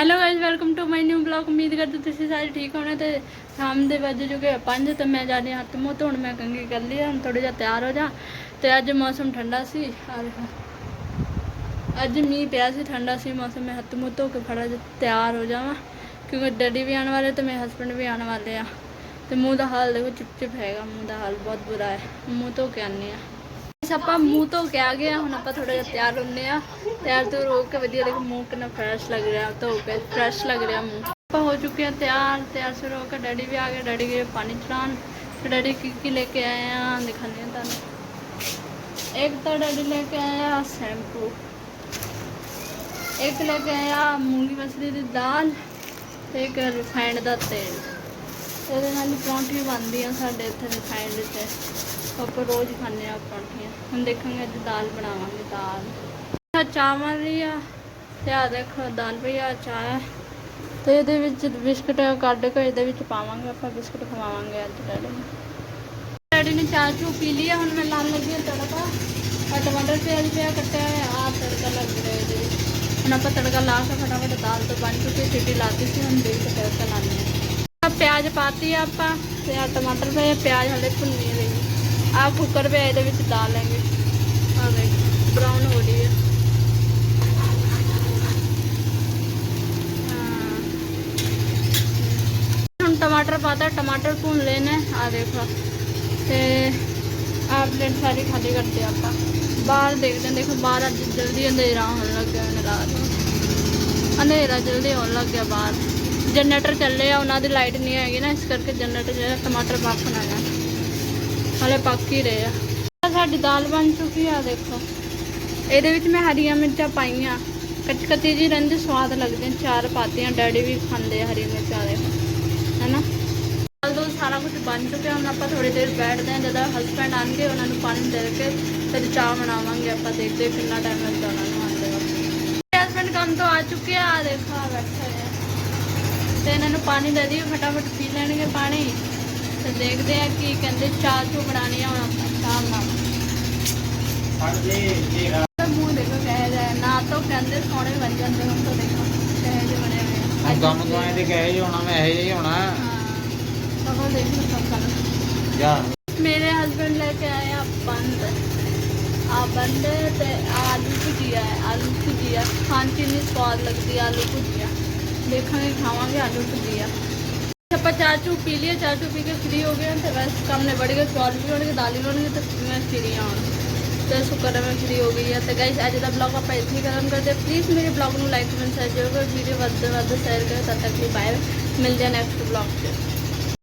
Hello guys welcome to my new blog ਉਮੀਦ ਕਰਦਾ ਤੁਸੀਂ ਸਾਰੇ ਠੀਕ ਹੋਣੇ ਤੇ ਸ਼ਾਮ ਦੇ ਵੱਜ ਚੁੱਕੇ 5 ਤੇ ਮੈਂ ਜਾਣੀ ਹੱਥ ਮੂੰਹ ਧੋਣ ਮੈਂ ਕੰਗੀ ਕਰ ਲਈ ਹੁਣ ਥੋੜਾ ਜਿਹਾ ਤਿਆਰ ਹੋ ਜਾ ਤੇ ਅੱਜ ਮੌਸਮ ਠੰਡਾ ਸੀ ਅੱਜ ਮੀਂਹ ਪਿਆ ਸੀ ਠੰਡਾ ਸੀ ਮੌਸਮ ਮੈਂ ਹੱਥ ਮੂੰਹ ਧੋ ਕੇ ਫੜਾ ਜਿਹਾ ਤਿਆਰ ਹੋ ਜਾਵਾਂ ਕਿਉਂਕਿ ਡੈਡੀ ਵੀ ਆਉਣ ਵਾਲੇ ਤੇ ਮੇਰੇ ਹਸਬੰਡ ਵੀ ਆਉਣ ਵਾਲੇ ਆ ਤੇ ਮੂੰਹ ਦਾ ਹਾਲ ਦੇਖੋ ਚਿਪ ਚਿਪ ਹੈਗਾ ਮੂੰਹ ਦਾ ਹਾਲ ਬਹੁਤ ਬੁਰਾ ਹੈ ਮੂੰਹ ਧੋ ਕੇ ਆਨੇ ਆ ਬਸ ਆਪਾਂ ਮੂੰਹ ਧੋ ਕੇ ਆ ਗਏ ਹੁਣ ਆਪਾਂ ਥੋੜਾ ਜਿਹਾ ਤਿਆਰ ਹੁੰਨੇ ਆ। ਤਿਆਰ ਤੋਂ ਰੋ ਕੇ ਵਧੀਆ ਦੇਖ, ਮੂੰਹ ਕਿੰਨਾ ਫਰੈਸ਼ ਲੱਗ ਰਿਹਾ, ਧੋ ਕੇ ਫਰੈਸ਼ ਲੱਗ ਰਿਹਾ ਮੂੰਹ। ਆਪਾਂ ਹੋ ਚੁੱਕੇ ਆ ਤਿਆਰ ਤਿਆਰ ਸੇ ਰੋ ਕੇ ਡੈਡੀ ਵੀ ਆ ਗਏ, ਡੈਡੀ ਗਏ ਪਾਣੀ ਚੜਾਉਣ। ਤੇ ਡੈਡੀ ਕੀ ਕੀ ਲੈ ਕੇ ਆਏ ਆ, ਦਿਖਾਉਂਦੇ ਆ ਤੁਹਾਨੂੰ। ਇੱਕ ਤਾਂ ਡੈਡੀ ਲੈ ਕੇ ਆਇਆ ਸ਼ੈਂਪੂ। ਇੱਕ ਲੈ ਕੇ ਆਇਆ ਮੂੰਗੀ ਮਸਰੀ ਦੀ ਦਾਲ ਤੇ ਇੱਕ ਰਿਫਾਈਂਡ ਦਾ ਤੇਲ। ਇਹਦੇ ਨਾਲ ਹੀ ਪਰੌਂਠੀ ਬਣਦੀ ਆ ਸਾਡੇ ਇੱਥੇ ਰਿਫਾਈਂਡ ਤੇ। ਆਪਾਂ ਰੋਜ਼ ਖਾਂਦੇ ਆ ਪਰੌਂਠੀਆਂ। ਹੁਣ ਦੇਖਾਂਗੇ ਅੱਜ ਦਾਲ ਬਣਾਵਾਂਗੇ, ਦਾਲ। ਆਹ ਚਾਵਲ ਵੀ ਆ, ਤੇ ਆ ਦੇਖੋ ਦਾਲ ਵੀ ਆ, ਚਾਹ ਹੈ ਤੇ ਇਹਦੇ ਵਿੱਚ ਬਿਸਕਟ ਕੱਢ ਕੇ ਇਹਦੇ ਵਿੱਚ ਪਾਵਾਂਗੇ, ਆਪਾਂ ਬਿਸਕਟ ਖਵਾਵਾਂਗੇ ਅੱਜ ਡੈਡੀ ਨੂੰ। ਡੈਡੀ ਨੇ ਚਾਹ ਚੂ ਪੀ ਲਈ ਆ, ਹੁਣ ਮੈਂ ਲਾਉਣ ਲੱਗੀ ਹਾਂ ਤੜਕਾ। ਆ ਟਮਾਟਰ ਪਿਆਜ਼ ਪਿਆ ਕੱਟਿਆ ਹੋਇਆ ਆ ਤੜਕਾ ਲੱਗ ਰਿਹਾ ਇਹਦੇ ਵਿੱਚ। ਹੁਣ ਆਪਾਂ ਤੜਕਾ ਲਾ ਕੇ ਫਟਾਫਟ ਦਾਲ ਤੋਂ ਬਣ ਚੁੱਕੀ ਸਿੱਟੀ ਲਾਤੀ ਸੀ, ਹੁਣ ਦੇਖ ਕੇ ਤੜਕਾ ਲਾਉਂਦੇ ਹਾਂ ਪਿਆਜ਼ ਪਾਤੀ ਆ ਆਪਾਂ ਤੇ ਆ ਟਮਾਟਰ ਪਏ ਪਿਆਜ਼ ਹਲੇ ਭੁੰਨੀ ਰਹੀ ਆ ਕੁੱਕਰ ਪਿਆ ਇਹਦੇ ਵਿੱਚ ਦਾਲ ਲੈਂਗੇ। ਆ ਦੇਖ ਬਰਾਊਨ ਹੋ ਰਹੀ ਹੈ। ਹੁਣ ਟਮਾਟਰ ਪਾਤਾ, ਟਮਾਟਰ ਭੁੰਨ ਲੈਣੇ ਆ ਦੇਖੋ। ਤੇ ਆ ਪਲੇਟ ਸਾਰੀ ਖਾਲੀ ਕਰਦੇ ਆਪਾਂ। ਬਾਹਰ ਦੇਖਦੇ ਹਾਂ ਦੇਖੋ, ਬਾਹਰ ਅੱਜ ਜਲਦੀ ਅੰਧੇਰਾ ਹੋਣ ਲੱਗਿਆ ਰਾਤ ਨੂੰ। ਅੰਧੇਰਾ ਜਲਦੀ ਹੋਣ ਲੱਗ ਗਿਆ ਬਾਹਰ। ਜਨਰੇਟਰ ਚੱਲੇ ਆ, ਉਹਨਾਂ ਦੀ ਲਾਈਟ ਨਹੀਂ ਹੈਗੀ ਨਾ, ਇਸ ਕਰਕੇ ਜਨਰੇਟਰ ਜਿਹੜਾ ਟਮਾਟਰ ਪੱਕਣਾ ਹੈ ਹਲੇ ਪੱਕ ਹੀ ਰਹੇ ਆ। ਸਾਡੀ ਦਾਲ ਬਣ ਚੁੱਕੀ ਆ, ਦੇਖੋ। ਇਹਦੇ ਵਿੱਚ ਮੈਂ ਹਰੀਆਂ ਮਿਰਚਾਂ ਪਾਈਆਂ। ਕੱਚ ਕੱਚੀ ਜੀ ਰਹਿੰਦੀ, ਸਵਾਦ ਲੱਗਦੇ। ਚਾਰ ਪਾਤੀਆਂ, ਡੈਡੀ ਵੀ ਖਾਂਦੇ ਆ ਹਰੀ ਮਿਰਚਾਂ ਦੇ ਹੈਨਾ? ਦਾਲ ਦੋ ਸਾਰਾ ਕੁਝ ਬਣ ਚੁੱਕਿਆ, ਹੁਣ ਆਪਾਂ ਥੋੜੀ ਦੇਰ ਬੈਠਦੇ ਹਾਂ। ਜਦੋਂ ਹਸਬੰਡ ਆਣਗੇ ਉਹਨਾਂ ਨੂੰ ਪਾਣੀ ਦੇ ਕੇ ਫਿਰ ਚਾਹ ਬਣਾਵਾਂਗੇ। ਆਪਾਂ ਦੇਖਦੇ ਕਿੰਨਾ ਟਾਈਮ ਲੱਗਦਾ ਉਹਨਾਂ ਨੂੰ ਆਉਂਦੇ ਵਕਤ। ਹਸਬੰਡ ਕੰਮ ਤੋਂ ਆ ਚੁੱਕੇ ਆ ਦੇਖੋ ਆ ਬੈਠੇ ਆ। ਤੇ ਇਹਨਾਂ ਨੂੰ ਪਾਣੀ ਦੇ ਦਿਓ ਫਟਾਫਟ ਪੀ ਲੈਣਗੇ ਪਾਣੀ। ਤੇ ਦੇਖਦੇ ਆ ਕੀ ਕਹਿੰਦੇ ਚਾਹ ਚੂ ਬਣਾਣੀ ਆ ਹੁਣ ਆਪਾਂ ਚਾਹ ਬਣਾਵਾਂਗੇ ਤਾਂ ਮੂੰਹ ਦੇਖੋ ਕਹਿ ਜਾਏ ਨਾ ਤਾਂ ਕਹਿੰਦੇ ਸੋਹਣੇ ਬਣ ਜਾਂਦੇ ਹੁਣ ਤਾਂ ਦੇਖੋ ਕਹਿ ਜੇ ਬਣੇ ਹੋਏ ਆ। ਹੁਣ ਕੰਮ ਤੋਂ ਆਏ ਤੇ ਕਹੇ ਜੀ ਹੋਣਾ ਮੈਂ ਇਹ ਹੀ ਹੋਣਾ। ਹਾਂ ਤਾਂ ਦੇਖ ਲਓ ਸਭ ਕਰ ਜਾ। ਮੇਰੇ ਹਸਬੰਡ ਲੈ ਕੇ ਆਏ ਆ ਬੰਦ। ਆ ਬੰਦ ਤੇ ਆਲੂ ਭੁਜੀਆ ਆਲੂ ਭੁਜੀਆ। ਖਾਣ ਚ ਇੰਨੀ ਸਵਾਦ ਲੱਗਦੀ ਆਲੂ ਭੁਜੀਆ। ਦੇਖਾਂਗੇ, ਖਾਵਾਂਗੇ ਆਲੂ ਭੁਜੀਆ ਆਪਾਂ ਚਾਹ ਚੂ ਪੀ ਲਿਆ ਚਾਹ ਚੂ ਪੀ ਕੇ ਫ੍ਰੀ ਹੋ ਗਏ ਹਾਂ ਤੇ ਬਸ ਕੰਮ ਨੇ ਬੜ ਗਏ ਚੌਲ ਵੀ ਹੋਣਗੇ, ਦਾਲ ਵੀ ਹੋਣਗੇ ਤੇ ਮੈਂ ਫ੍ਰੀ ਹਾਂ ਹੁਣ। ਤੇ ਸ਼ੁਕਰ ਹੈ ਮੈਂ ਫ੍ਰੀ ਹੋ ਗਈ ਹਾਂ। ਤੇ ਗਾਇਸ ਅੱਜ ਦਾ ਬਲੌਗ ਆਪਾਂ ਇੱਥੇ ਹੀ ਖਤਮ ਕਰਦੇ ਪਲੀਜ਼ ਮੇਰੇ ਬਲੌਗ ਨੂੰ ਲਾਈਕ ਕਮੈਂਟ ਸ਼ੇਅਰ ਜ਼ਰੂਰ ਕਰੋ। ਵੀਡੀਓ ਵੱਧ ਤੋਂ ਵੱਧ ਸ਼ੇਅਰ ਕਰੋ ਤਦ ਤੱਕ ਲਈ ਬਾਏ ਮਿਲਦੇ ਹਾਂ ਨੈਕਸਟ ਬਲੌਗ 'ਚ।